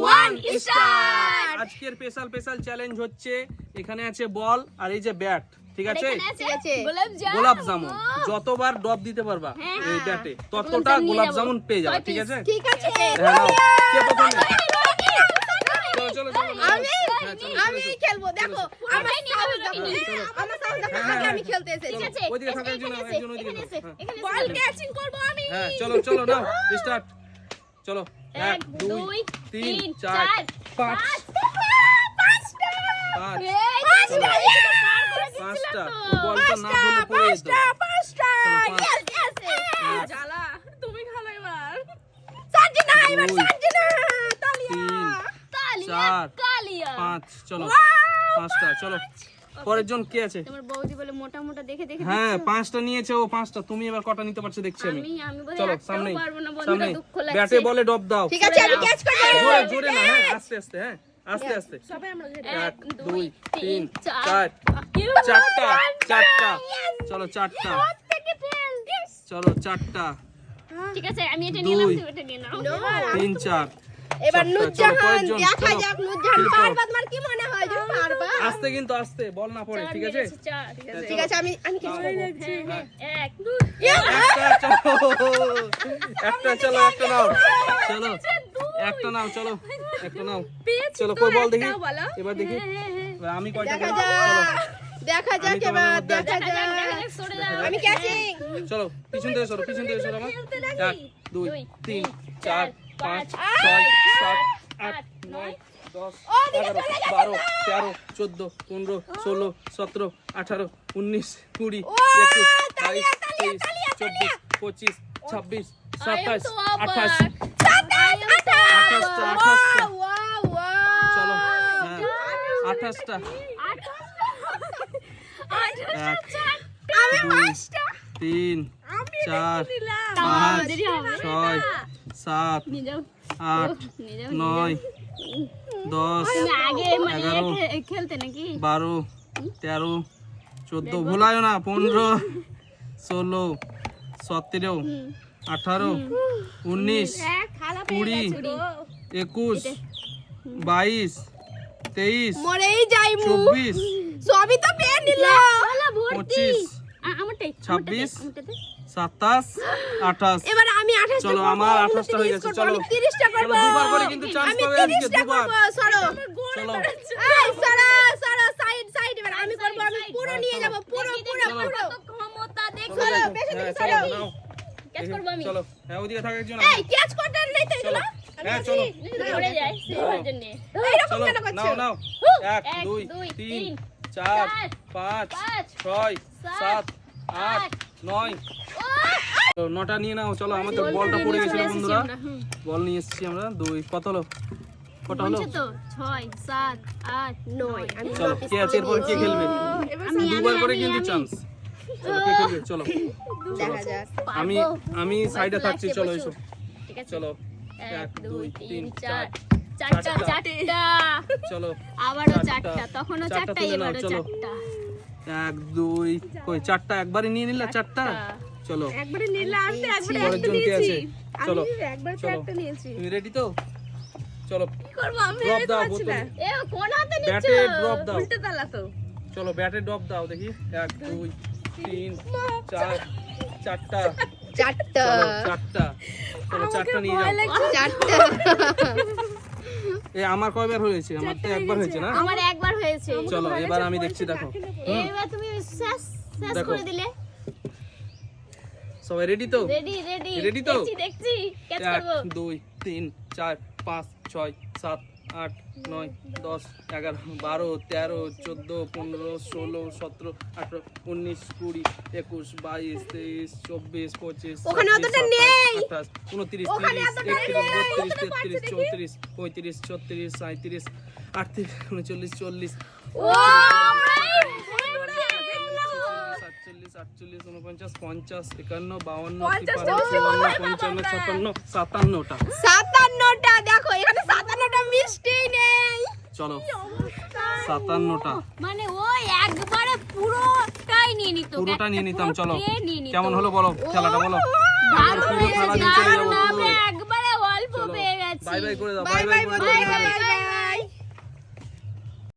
One start আজকের special special challenge হচ্ছে এখানে আছে বল আর এই যে ব্যাট ঠিক আছে? গোলাপ জামুন। যতবার ডব দিতে পারবা হ্যাঁ, এই ব্যাটে ততটা গোলাপ জামুন পেয়ে যাবে ঠিক আছে? ঠিক আছে। হ্যাঁ কে প্রথমে? চলো চলো আমি হ্যাঁ, চলো, আমি চলো, খেলব দেখো আমার সাহস দেখো হ্যাঁ, চলো। আমার সাহস দেখো আগে আমি খেলতে এসেছি। চলো, আছে, ওইদিকে থাকা একজন, একজন ওইদিকে এখানে থাকো, এসে। এখানে বল ক্যাচিং করব আমি। হ্যাঁ চলো চলো নাও স্টার্ট চলো। এক দুই তিন চার পাঁচ। পাঁচটা। বলটা না বলে পড়ে যেত। পাঁচটা চলো, পাঁচ। Yes, yes, yes. এক, জ্বালা তুমি খেলো এবার। সার্জিনা এবার দুই, তালিয়া। তিন চার, পাঁচ চলো। পাঁচটা চলো। পরের জন কে আছে? তোমার বৌদি বলে মোটা মোটা দেখে দেখে হ্যাঁ পাঁচটা নিয়েছে ও পাঁচটা। তুমি এবার কটা নিতে পারছ দেখছি আমি। আমি আমি চলো সামনে পারব না বন্ধুরা সামনে ব্যাটে বলে ডব দাও। ঠিক আছে আমি ক্যাচ করব। জোরে জোরে না হ্যাঁ আস্তে আস্তে হ্যাঁ আস্তে আস্তে। সবাই আমরা এক দুই তিন চার। চার। চারটা চারটা। চলো চারটা। চলো চারটা। ঠিক আছে আমি এটা নিয়ে নাও তুমি এটা নিয়ে নাও। তিন চার। এবার নুরজাহান দেখা যাক নুরজাহান। পারবা তোমার কি মনে হয় যে পারবা আস্তে কিন্তু আস্তে বল না পড়ে ঠিক আছে। হ্যাঁ, ঠিক আছে। আমি আমি ক্যাচ করব হ্যাঁ, হ্যাঁ, এক একটা চলো। একটা চলো একটা নাও। চলো একটা নাও চলো একটা নাও। চলো কই বল দেখি? এবার দেখি। আমি কয়টা দেখা চলো যাক দেখা যাক এবার দেখা যাক। আমি ক্যাচিং চলো পিছন থেকে সরো পিছন থেকে সরো আমার। এক দুই দুই, তিন চার পাঁচ, ছয় সাত আট, নয় দশ এগারো বারো তেরো চোদ্দ পনেরো ষোলো সতেরো আঠারো উনিশ কুড়ি একুশ বাইশ তেইশ চব্বিশ পঁচিশ ছাব্বিশ সাতাশ তো আঠাশ আঠাশটা আঠাশটা চলো হ্যাঁ আঠাশটা। এক দুই তিন চার পাঁচ ছয় সাত আট নয় দশ মানে এগারো। বারো তেরো চোদ্দ ভুলায় না পনেরো ষোলো সতেরো আঠারো উনিশ কুড়ি একুশ বাইশ তেইশ চব্বিশ। পঁচিশ ছাব্বিশ, সাতাশ আঠাশ। এবার আমি আঠাশ চলো আমার আঠাশটা হয়ে গেছে চলো। দুবার করে কিন্তু চান্স পাবে আজকে দুবার। চলো। চলো। সরো সরো সাইড সাইড এবার। আমি করব আমি পুরো নিয়ে যাব পুরো পুরো পুরো। ক্ষমতা দেখো। পেছনে সরো। হ্যাঁ, ক্যাচ করব আমি। চলো। হ্যাঁ ওদিকে থাক একজন এই ক্যাচ করতে নাই তো এগুলো। হ্যাঁ চলো। ধরে যাই তো নটা নিয়ে নাও চলো আমাদের বলটা বলটা পড়ে গেছিল বন্ধুরা। বল নিয়ে এসেছি আমরা। দুই কত হলো? কটা হলো? ছয় সাত আট নয়। আমি চলো কে আছে এরপর কে খেলবে? আমি দুবার করে কিন্তু চান্স চলো চলো। আমি আমি সাইডে থাকছি চলো। এসো। চলো। এক দুই তিন চার। চার। চারটা চারটা। চারটা। চলো। আবারও চারটা। তখনও এবারও এক দুই কই চারটা একবারে নিয়ে নিলা চারটা? চলো। একবারে নিলে আসতে একবারে আছে। চলো একবার একটা নিয়েছি। তুমি রেডি তো? চলো কি করব আমি? ড্রপ দাও বোতল। এ কোন হাতে নিচ্ছ? ব্যাটে ড্রপ দাও। উল্টে তালা তো। চলো ব্যাটে ড্রপ দাও দেখি। এক দুই তিন চার চারটা। চারটা। চারটা। চলো চারটা নিয়ে যাও। চারটা। এ আমার কয়বার হয়েছে? আমার তো একবার হয়েছে না? আমার একবার হয়েছে। চলো এবার আমি দেখছি দেখো। এবার তুমি শেষ শেষ দেখো। করে দিলে। সবাই রেডি তো রেডি রেডি Ready তো? দেখছি দেখছি ক্যাচ এক করব দুই তিন চার পাঁচ ছয় সাত আট নয় দশ এগারো বারো তেরো চোদ্দ পনেরো ষোলো সতেরো আঠেরো উনিশ কুড়ি একুশ বাইশ তেইশ চব্বিশ পঁচিশ ওখানে অতটা নেই। আঠাশ উনত্রিশ ওখানে তিরিশ অতটা একত্রিশ নেই। বত্রিশ তেত্রিশ চৌত্রিশ পঁয়ত্রিশ ছত্রিশ সাঁত্রিশ আটত্রিশ উনচল্লিশ চল্লিশ ও উনপঞ্চাশ পঞ্চাশ একান্ন বাউন্ন পঞ্চান্ন। সাতান্নটা। সাতান্নটা দেখো এখানে সাতান্নটা মিষ্টি নেই। চলো সাতান্নটা। মানে ও একবারে পুরোটাই নিয়ে নিত। পুরোটা নিয়ে নিতাম চলো। কেমন হলো বলো খেলাটা বলো। একবারে অল্প পেয়ে গেছি। বাই বাই করে দাও বাই বাই বাই বাই করে দাও। বন্ধুরা